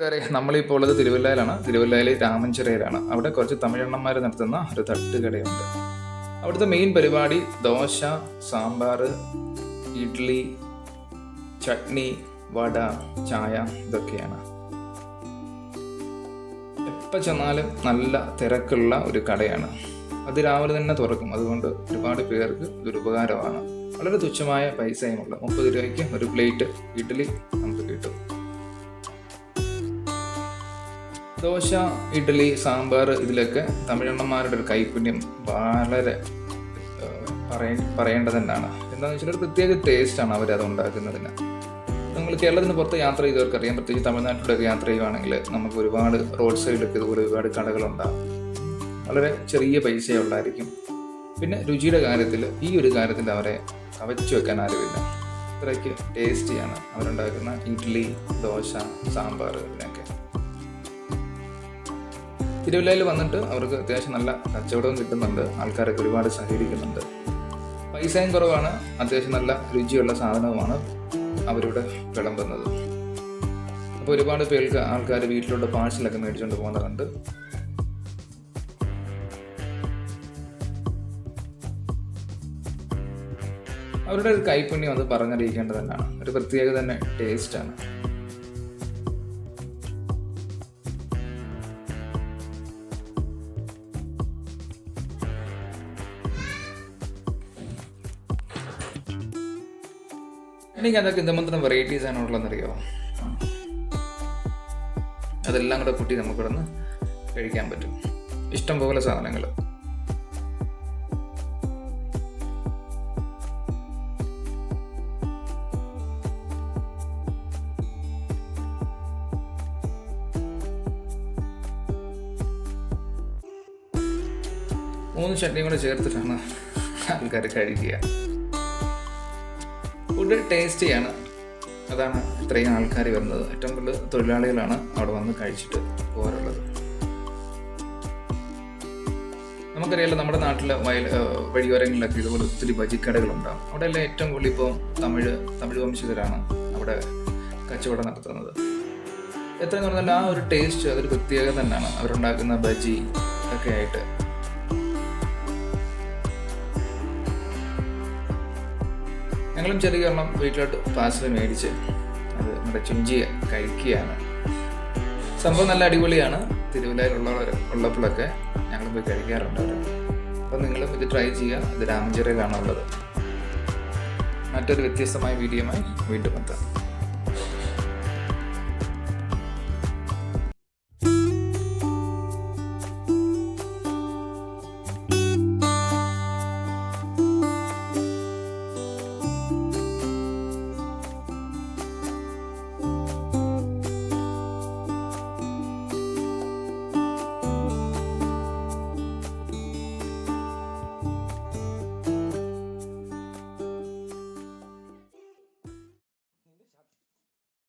കൂട്ടുകാരെ നമ്മളിപ്പോൾ ഉള്ളത് തിരുവല്ലയിലാണ്. തിരുവല്ലയിലെ രാമഞ്ചിറയിലാണ് അവിടെ കുറച്ച് തമിഴണ്ണന്മാർ നടത്തുന്ന ഒരു തട്ടുകടയുണ്ട്. അവിടുത്തെ മെയിൻ പരിപാടി ദോശ സാമ്പാർ ഇഡ്ലി ചട്നി വട ചായ ഇതൊക്കെയാണ്. എപ്പോൾ ചെന്നാലും നല്ല തിരക്കുള്ള ഒരു കടയാണ്. അത് രാവിലെ തന്നെ തുറക്കും. അതുകൊണ്ട് ഒരുപാട് പേർക്ക് ഒരു ഉപകാരമാണ്. വളരെ തുച്ഛമായ പൈസയുമുള്ള മുപ്പത് രൂപയ്ക്ക് ഒരു പ്ലേറ്റ് ഇഡ്ഡലി നമുക്ക് കിട്ടും. ദോശ ഇഡ്ഡലി സാമ്പാർ ഇതിലൊക്കെ തമിഴണ്ണന്മാരുടെ ഒരു കൈപ്പുണ്യം വളരെ പറയ പറയേണ്ടത് തന്നെയാണ് എന്താണെന്ന് വെച്ചാൽ ഒരു പ്രത്യേക ടേസ്റ്റാണ് അവർ അത് ഉണ്ടാക്കുന്നതിന്. നിങ്ങൾ കേരളത്തിന് പുറത്ത് യാത്ര ചെയ്തവർക്ക് അറിയാം പ്രത്യേകിച്ച് തമിഴ്നാട്ടിലൊക്കെ യാത്ര ചെയ്യുവാണെങ്കിൽ നമുക്ക് ഒരുപാട് റോഡ് സൈഡിലൊക്കെ ഇതുപോലെ ഒരുപാട് കടകളുണ്ടാകും വളരെ ചെറിയ പൈസയേ ഉള്ളായിരിക്കും. പിന്നെ രുചിയുടെ കാര്യത്തിൽ ഈ ഒരു കാര്യത്തിൽ അവരെ കവച്ചു വെക്കാൻ ആരുമില്ല. അത്രയ്ക്ക് ടേസ്റ്റിയാണ് അവരുണ്ടാക്കുന്ന ഇഡ്ഡലി ദോശ സാമ്പാർ ഇതിനൊക്കെ. തിരുവല്ലയിൽ വന്നിട്ട് അവർക്ക് അത്യാവശ്യം നല്ല കച്ചവടവും കിട്ടുന്നുണ്ട്. ആൾക്കാരൊക്കെ ഒരുപാട് സഹകരിക്കുന്നുണ്ട്. പൈസയും കുറവാണ്. അത്യാവശ്യം നല്ല രുചിയുള്ള സാധനവുമാണ് അവരിവിടെ വിളമ്പുന്നത്. അപ്പോൾ ഒരുപാട് പേർക്ക് ആൾക്കാർ വീട്ടിലോട്ട് പാഴ്സലൊക്കെ മേടിച്ചുകൊണ്ട് പോകുന്നതുണ്ട്. അവരുടെ ഒരു കൈപ്പുണ്യം അത് പറഞ്ഞറിയിക്കേണ്ടത് തന്നെയാണ്. ഒരു പ്രത്യേക തന്നെ ടേസ്റ്റാണ് എനിക്ക് അതൊക്കെ എന്തുമാത്രം വെറൈറ്റീസ് ആണ് ഉള്ളതെന്നറിയോ? അതെല്ലാം കൂടെ കൂട്ടി നമുക്കിവിടുന്ന് കഴിക്കാൻ പറ്റും. ഇഷ്ടം പോലെ സാധനങ്ങൾ. മൂന്ന് ചട്നിയും കൂടെ ചേർത്തിട്ടാണ് ആൾക്കാർ കഴിക്കുക. ഫുഡ് ടേസ്റ്റ് ചെയ്യാണ് അതാണ് ഇത്രയും ആൾക്കാർ വരുന്നത്. ഏറ്റവും കൂടുതൽ തൊഴിലാളികളാണ് അവിടെ വന്ന് കഴിച്ചിട്ട് പോകാറുള്ളത്. നമുക്കറിയാലോ നമ്മുടെ നാട്ടിലെ വയൽ വഴിയോരങ്ങളിലൊക്കെ ഇതുപോലെ ഒത്തിരി ബജിക്കടകളുണ്ടാകും അവിടെ എല്ലാം ഏറ്റവും കൂടുതൽ ഇപ്പോൾ തമിഴ് തമിഴ് വംശജരാണ് അവിടെ കച്ചവടം നടത്തുന്നത്. എത്രയെന്ന് പറഞ്ഞാൽ ആ ഒരു ടേസ്റ്റ് അതൊരു പ്രത്യേകത തന്നെയാണ്. അവരുണ്ടാക്കുന്ന ബജി ഒക്കെ ആയിട്ട്. ഞങ്ങളും ചെറിയ ഒരെണ്ണം വീട്ടിലോട്ട് പാർസൽ മേടിച്ച് അത് നമ്മുടെ ചുഞ്ചിയെ കഴിക്കുകയാണ്. സംഭവം നല്ല അടിപൊളിയാണ്. തിരുവല്ലയിലുള്ളവർ ഉള്ളപ്പോഴൊക്കെ ഞങ്ങൾ പോയി കഴിക്കാറുണ്ട് അപ്പോൾ അപ്പം നിങ്ങളും ഇത് ട്രൈ ചെയ്യുക. ഇത് രാമചിറയിലാണ് ഉള്ളത് മറ്റൊരു വ്യത്യസ്തമായ വീഡിയോയുമായി വീണ്ടും എത്താം.